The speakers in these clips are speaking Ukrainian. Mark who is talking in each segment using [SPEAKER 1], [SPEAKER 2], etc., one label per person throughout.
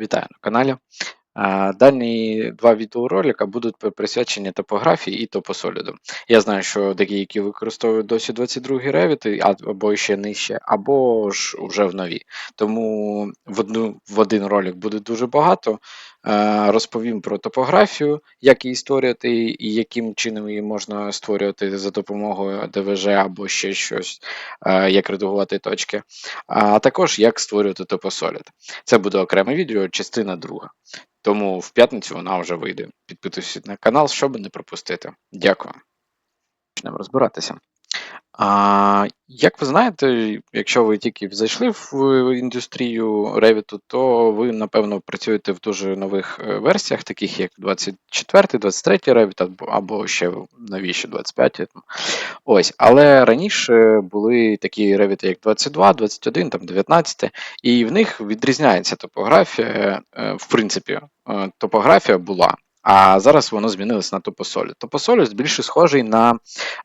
[SPEAKER 1] Вітаю на каналі. Дальні два відеоролика будуть присвячені топографії і топосоліду. Я знаю, що деякі використовують досі 22 Revit, або ще нижче, або ж вже в нові. Тому в, одну, в один ролик буде дуже багато. Е, Розповім про топографію, як її створювати і яким чином її можна створювати за допомогою ДВЖ або ще щось, е, як редагувати точки, а також як створювати топосолід. Це буде окреме відео, частина друга. Тому в п'ятницю вона вже вийде. Підписуйтесь на канал, щоб не пропустити. Дякую. Почнемо розбиратися. А, як ви знаєте, якщо ви тільки зайшли в індустрію Revit, то ви, напевно, працюєте в дуже нових е, версіях, таких як 24, 23 Revit, або, або ще новіші 25. Ось, але раніше були такі Revit, як 22, 21, там 19, і в них відрізняється топографія. е, В принципі, е, топографія була. А зараз воно змінилось на топосолід. Топосолід більше схожий на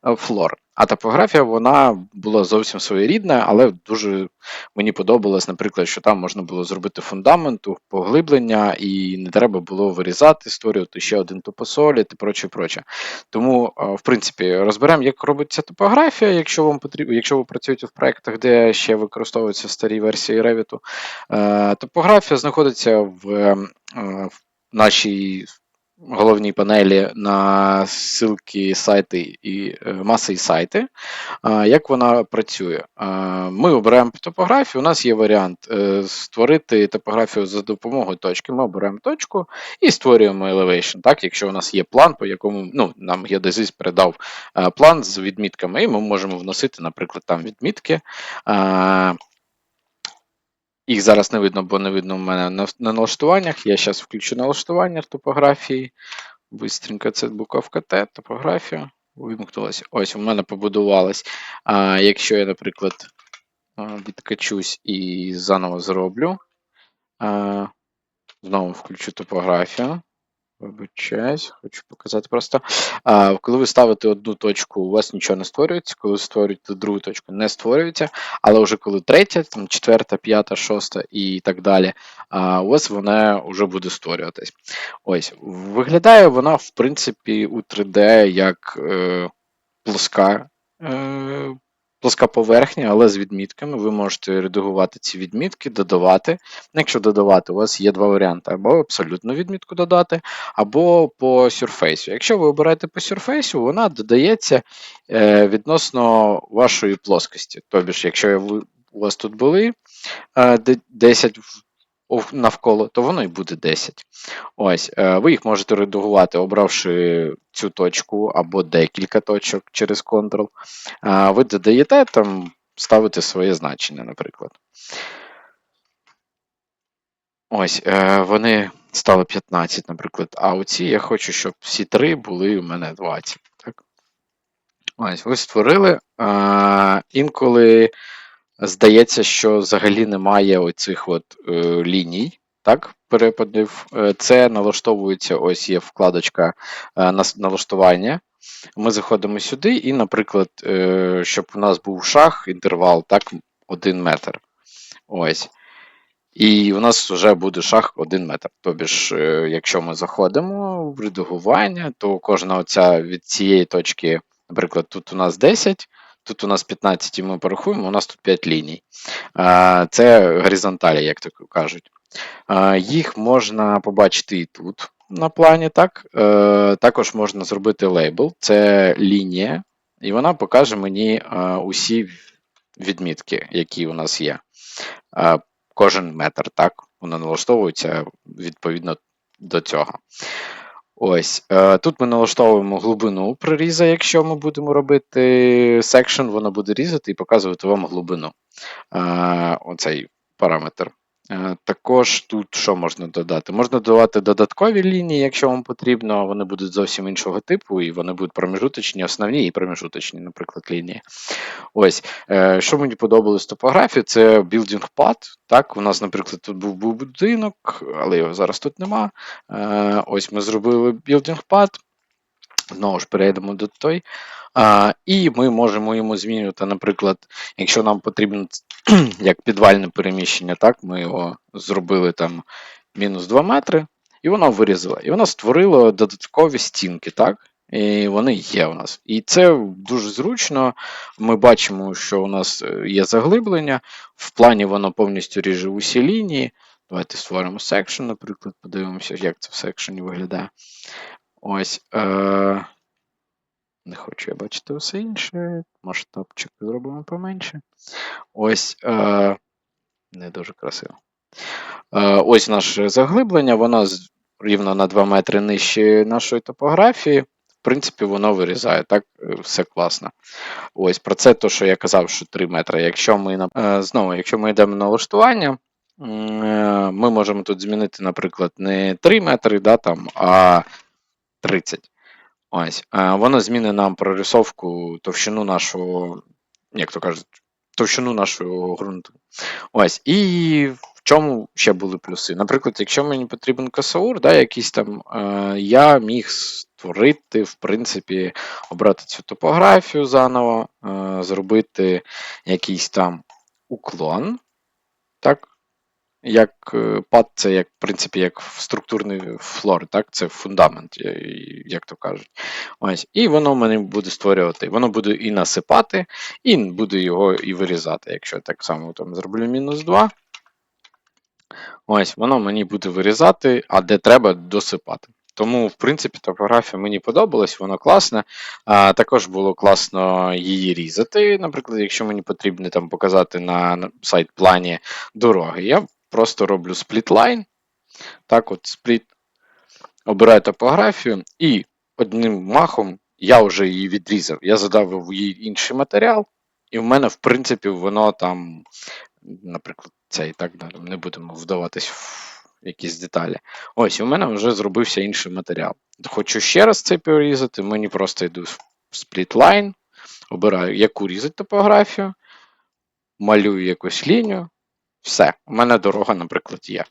[SPEAKER 1] е, флор. А топографія вона була зовсім своєрідна, але дуже мені подобалось, наприклад, що там можна було зробити фундаменту, поглиблення, і не треба було вирізати, створювати ще один топосолід і проче, проче. Тому, е, в принципі, розберемо, як робиться топографія, якщо вам потрібно, якщо ви працюєте в проєктах, де ще використовуються старі версії Revit. Е, Топографія знаходиться в, в нашій головній панелі на ссылки сайти і е, маси і сайти. Як вона працює? Ми обираємо топографію. У нас є варіант е, створити топографію за допомогою точки. Ми обираємо точку і створюємо elevation. Так, якщо у нас є план, по якому ну, нам геодезист передав е, план з відмітками, і ми можемо вносити, наприклад, там відмітки. Їх зараз не видно, бо не видно в мене на, на налаштуваннях. Я зараз включу налаштування топографії. Бистренько це буковка Т, топографія. Вимкнулася. Ось у мене побудувалось. А, Якщо я, наприклад, відкачусь і заново зроблю. А, Знову включу топографію. Вибачаюсь, хочу показати просто. А, Коли ви ставите одну точку, у вас нічого не створюється. Коли ви створюєте другу точку, не створюється. Але вже коли третя, там, четверта, п'ята, шоста і так далі, а, у вас вона вже буде створюватись. Ось, виглядає вона, в принципі, у 3D як е, плоска. Е, Плоска поверхня, але з відмітками. Ви можете редагувати ці відмітки, додавати. Якщо додавати, у вас є два варіанти: або абсолютну відмітку додати, або по сюрфейсу. Якщо ви обираєте по сюрфейсу, вона додається е, відносно вашої плоскості. Тобто, якщо ви, у вас тут були е, 10 в- ов- навколо, то воно і буде 10. Ось, е, ви їх можете редагувати, обравши цю точку або декілька точок через Ctrl. Ви додаєте там, ставите своє значення, наприклад. Ось, е, вони стали 15, наприклад, а оці я хочу, щоб всі три були у мене 20. Так? Ось, ви створили. Е, інколи здається, що взагалі немає оцих от е, ліній. Так, перепадів. Е, Це налаштовується, ось є вкладочка е, налаштування. Ми заходимо сюди, і, наприклад, е, щоб у нас був шаг, інтервал, так, 1 метр. Ось. І у нас вже буде шаг 1 метр. Тобі ж, е, якщо ми заходимо в редагування, то кожна оця від цієї точки, наприклад, тут у нас 10, тут у нас 15, і ми порахуємо, у нас тут 5 ліній. Це горизонталі, як так кажуть. Їх можна побачити і тут на плані, так. Е, Також можна зробити лейбл, це лінія, і вона покаже мені усі відмітки, які у нас є. Кожен метр, так, воно налаштовується відповідно до цього. Ось е, тут ми налаштовуємо глибину приріза, якщо ми будемо робити секшн, воно буде різати і показувати вам глибину. Е, Оцей параметр. Е, Також тут що можна додати? Можна додати додаткові лінії, якщо вам потрібно. Вони будуть зовсім іншого типу, і вони будуть промежуточні, основні і промежуточні, наприклад, лінії. Ось, е, що мені подобалось топографії, це building path. Так, у нас, наприклад, тут був, будинок, але його зараз тут нема. Е, ось ми зробили building path. Знову ж перейдемо до той. І ми можемо йому змінювати, наприклад, якщо нам потрібно як підвальне переміщення, так, ми його зробили там мінус 2 метри, і вона вирізала. І вона створила додаткові стінки, так? І вони є у нас. І це дуже зручно. Ми бачимо, що у нас е, є заглиблення. В плані воно повністю ріже усі лінії. Давайте створимо секшн, наприклад, подивимося, як це в секшені виглядає. Ось. Е- не хочу я бачити все інше. Масштабчик зробимо поменше. Ось. Е- не дуже красиво. Е, ось наше заглиблення, воно рівно на 2 метри нижче нашої топографії. В принципі, воно вирізає, так, е, все класно. Ось про це то, що я казав, що 3 метри. Якщо ми е, знову, якщо ми йдемо на налаштування, м, е, ми можемо тут змінити, наприклад, не 3 метри, да, там, а 30. Ось. Воно змінить нам прорисовку товщину нашого, як то кажуть, товщину нашого ґрунту. Ось. І в чому ще були плюси? Наприклад, якщо мені потрібен косаур, да, якийсь там, е, я міг створити, в принципі, обрати цю топографію заново, е, зробити якийсь там уклон. Так? Як е, пад, це як, в принципі, як структурний флор, так? Це фундамент, як то кажуть. Ось. І воно в мене буде створювати. Воно буде і насипати, і буде його і вирізати. Якщо я так само там зроблю мінус 2. Ось, воно мені буде вирізати, а де треба досипати. Тому, в принципі, топографія мені подобалась, вона класна. А, також було класно її різати. Наприклад, якщо мені потрібно там показати на на сайт-плані дороги, я просто роблю спліт-лайн. Так, от спліт, обираю топографію, і одним махом я вже її відрізав. Я задав їй інший матеріал, і в мене, в принципі, воно там, наприклад, це і так далі. Не будемо вдаватись в якісь деталі. Ось, у мене вже зробився інший матеріал. Хочу ще раз це порізати, мені просто йду в line, обираю, яку різати топографію, малюю якусь лінію. Все, у мене дорога, наприклад, є.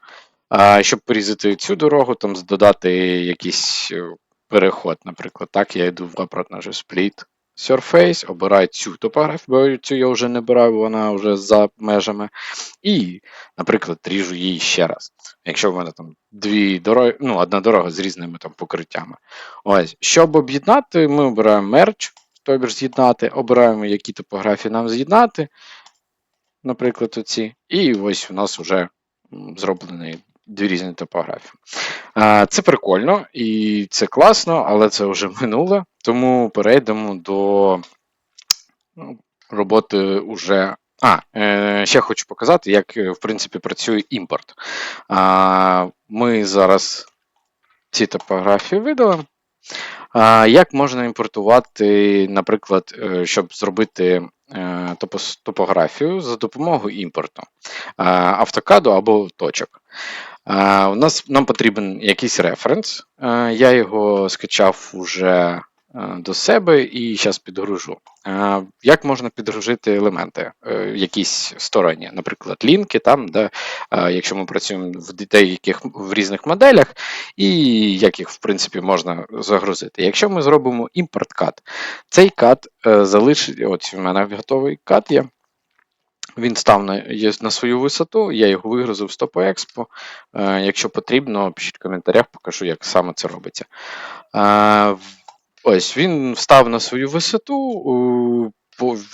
[SPEAKER 1] А, щоб порізати цю дорогу, там додати якийсь е, переход, наприклад, так, я йду в обратно вже split Surface, обираю цю топографію, бо цю я вже не обираю, вона вже за межами. І, наприклад, ріжу її ще раз. Якщо в мене там дві дороги, ну, одна дорога з різними там покриттями. Ось, щоб об'єднати, ми обираємо merge, тобі ж з'єднати, обираємо, які топографії нам з'єднати, наприклад, оці. І ось у нас вже зроблені дві різні топографії. Це прикольно і це класно, але це вже минуле. Тому перейдемо до ну, роботи уже. А, е, ще хочу показати, як е, в принципі працює імпорт. Ми зараз ці топографії видалимо. Як можна імпортувати, наприклад, е, щоб зробити е, топографію за допомогою імпорту автокаду або точок? У нас нам потрібен якийсь референс. Е, Я його скачав уже е, до себе і зараз підгружу. Е, Як можна підгружити елементи, е, якісь сторонні, наприклад, лінки, там, де, е, якщо ми працюємо в деяких в різних моделях, і як їх, в принципі, можна загрузити. Якщо ми зробимо імпорт кат, цей кат е, залишить, ось в мене готовий кат є. Він став на, на свою висоту, я його вигрузив з TopoExpo. Е, якщо потрібно, пишіть в коментарях, покажу, як саме це робиться. Ось він встав на свою висоту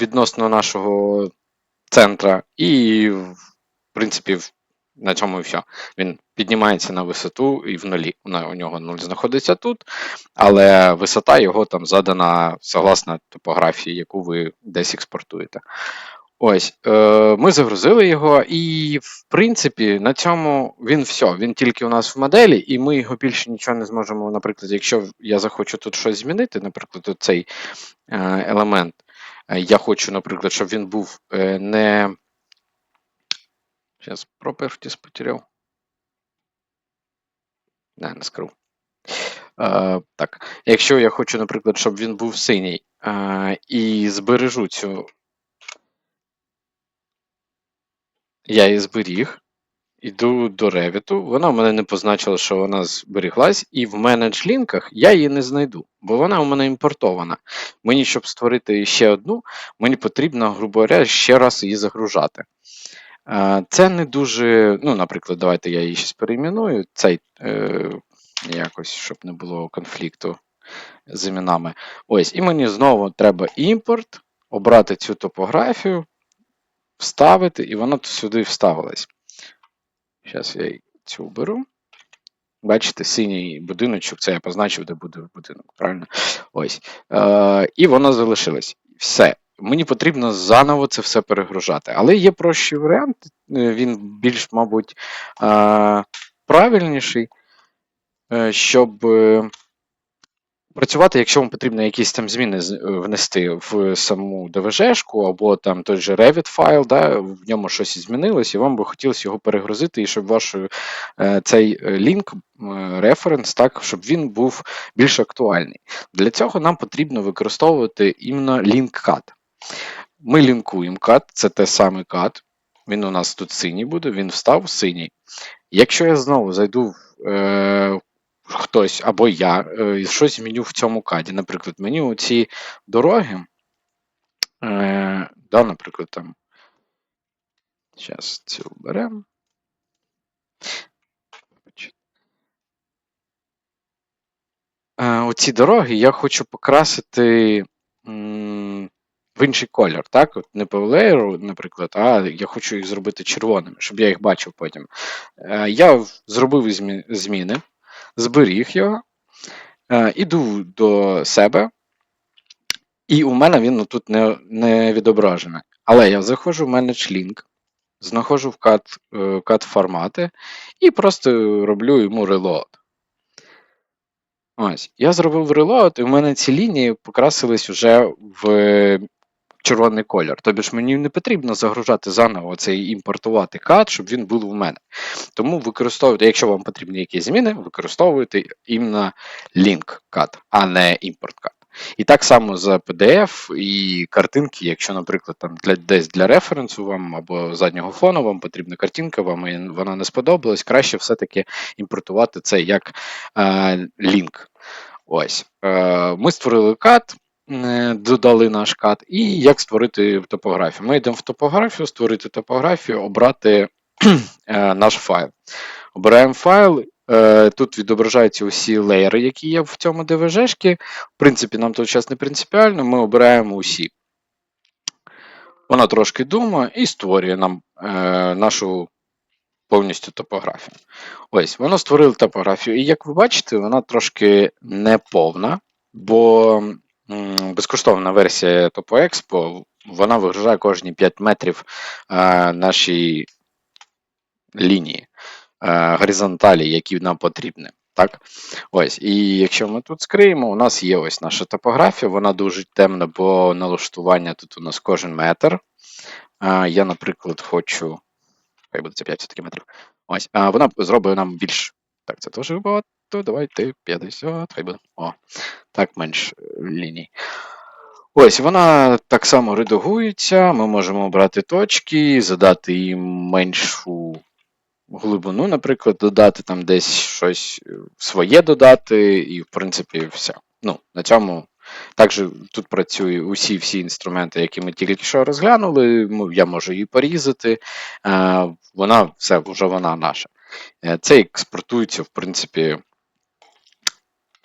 [SPEAKER 1] відносно нашого центра, і, в принципі, на цьому і все. Він піднімається на висоту і в нулі. У нього нуль знаходиться тут, але висота його там задана согласно топографії, яку ви десь експортуєте. Ось, е, ми загрузили його, і в принципі на цьому він все. Він тільки у нас в моделі, і ми його більше нічого не зможемо. Наприклад, якщо я захочу тут щось змінити, наприклад, цей е, елемент, е, я хочу, наприклад, щоб він був е, не. Зараз properties потеряв. Не, не скрив. Е, так, якщо я хочу, наприклад, щоб він був синій, е, і збережу цю Я її зберіг, іду до Revit, вона в мене не позначила, що вона зберіглась, і в менедж-лінках я її не знайду, бо вона у мене імпортована. Мені, щоб створити ще одну, мені потрібно, грубо говоря, ще раз її загружати. Це не дуже, ну, наприклад, давайте я її щось перейменую, цей е, якось, щоб не було конфлікту з іменами. Ось, і мені знову треба імпорт, обрати цю топографію, вставити, і вона сюди вставилась. Зараз я цю беру. Бачите, синій будиночок, це я позначив, де буде будинок, правильно? Ось. Е, і воно залишилось. Все. Мені потрібно заново це все перегружати. Але є прощий варіант, е, він більш, мабуть, е, правильніший, е, щоб е, працювати, якщо вам потрібно якісь там зміни е, внести в саму DVG-шку, або там той же Revit файл, да, в ньому щось змінилось, і вам би хотілося його перегрузити, і щоб ваш е, цей е, лінк, референс, так, щоб він був більш актуальний. Для цього нам потрібно використовувати іменно link-cut. Ми лінкуємо cut, це те саме cut. Він у нас тут синій буде, він встав синій. Якщо я знову зайду в хтось або я е, щось зміню в цьому каді, наприклад, мені оці дороги, е, да, наприклад, там. Зараз цю беремо. Е, оці дороги я хочу покрасити в інший колір, так? От не по леєру, наприклад, а я хочу їх зробити червоними, щоб я їх бачив потім. Е, я зробив змі- зміни, зберіг його, е, іду до себе, і у мене він тут не, не відображений. Але я заходжу в Manage Link, знаходжу в cut, е, cut формати і просто роблю йому reload. Ось, я зробив reload, і в мене ці лінії покрасились вже в червоний колір. Тобі ж мені не потрібно загружати заново цей імпортувати кат, щоб він був у мене. Тому використовуйте, якщо вам потрібні якісь зміни, використовуйте іменно link cut, а не імпорт cut. І так само за PDF і картинки, якщо, наприклад, там для десь для референсу вам або заднього фону вам потрібна картинка, вам і вона не сподобалась, краще все-таки імпортувати це як е, лінк. Ось. Е, ми створили кат, додали наш кат, і як створити топографію. Ми йдемо в топографію, створити топографію, обрати е, наш файл. Обираємо файл. е, Тут відображаються усі леєри, які є в цьому DVG-шки. В принципі, нам тут зараз не принципіально, ми обираємо усі. Вона трошки думає і створює нам е, нашу повністю топографію. Ось, воно створило топографію. І як ви бачите, вона трошки неповна, бо безкоштовна версія TopoExpo, вона вигружає кожні 5 метрів е, наші лінії е, горизонталі, які нам потрібні. Так? Ось, і якщо ми тут скриємо, у нас є ось наша топографія, вона дуже темна, бо налаштування тут у нас кожен метр. Е, я, наприклад, хочу. Хай буде це 5 все-таки метрів. Ось, а вона зробить нам більш. Так, це теж багато. Давайте 50, хай буде. О, так менш е, ліній. Ось, вона так само редагується. Ми можемо обрати точки, задати їм меншу глибину, наприклад, додати там десь щось е, своє додати, і, в принципі, все. Ну, на цьому. Також тут працюють усі всі інструменти, які ми тільки що розглянули. Я можу її порізати. Е, Вона все, вже вона наша. Це експортується, в принципі,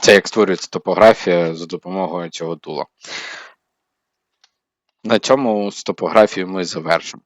[SPEAKER 1] це як створюється топографія за допомогою цього тула. На цьому з топографією ми завершимо.